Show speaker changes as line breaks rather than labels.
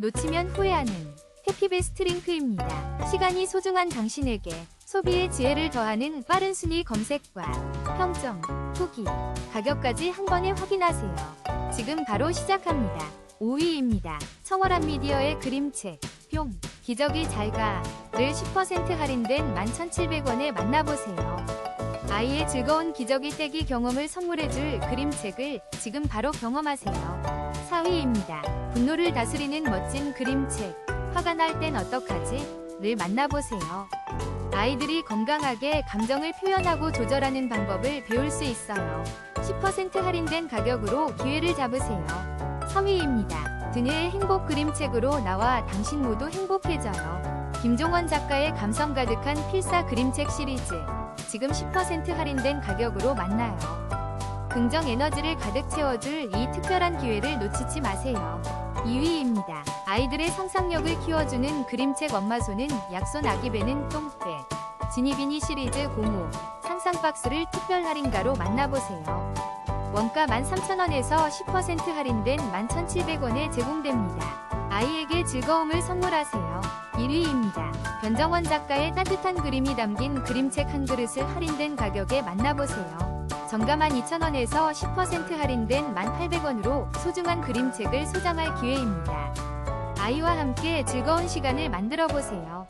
놓치면 후회하는 해피베스트 링크입니다. 시간이 소중한 당신에게 소비의 지혜를 더하는 빠른 순위 검색과 평점, 후기, 가격까지 한 번에 확인하세요. 지금 바로 시작합니다. 5위입니다. 청월한 미디어의 그림책, 뿅, 기적이 잘가를 10% 할인된 11,700원에 만나보세요. 아이의 즐거운 기저귀 떼기 경험을 선물해줄 그림책을 지금 바로 경험하세요. 4위입니다. 분노를 다스리는 멋진 그림책. 화가 날 땐 어떡하지? 를 만나보세요. 아이들이 건강하게 감정을 표현하고 조절하는 방법을 배울 수 있어요. 10% 할인된 가격으로 기회를 잡으세요. 3위입니다. 드네의 행복 그림책으로 나와 당신 모두 행복해져요. 김종원 작가의 감성 가득한 필사 그림책 시리즈. 지금 10% 할인된 가격으로 만나요. 긍정 에너지를 가득 채워줄 이 특별한 기회를 놓치지 마세요. 2위입니다. 아이들의 상상력을 키워주는 그림책 엄마 손은 약손 아기 배는 똥배. 지니비니 시리즈 05 상상 박스를 특별 할인가로 만나보세요. 원가 13,000원에서 10% 할인된 11,700원에 제공됩니다. 아이에게 즐거움을 선물하세요. 1위입니다. 변정원 작가의 따뜻한 그림이 담긴 그림책 한 그릇을 할인된 가격에 만나보세요. 정가 12,000원에서 10% 할인된 1,800원으로 소중한 그림책을 소장할 기회입니다. 아이와 함께 즐거운 시간을 만들어 보세요.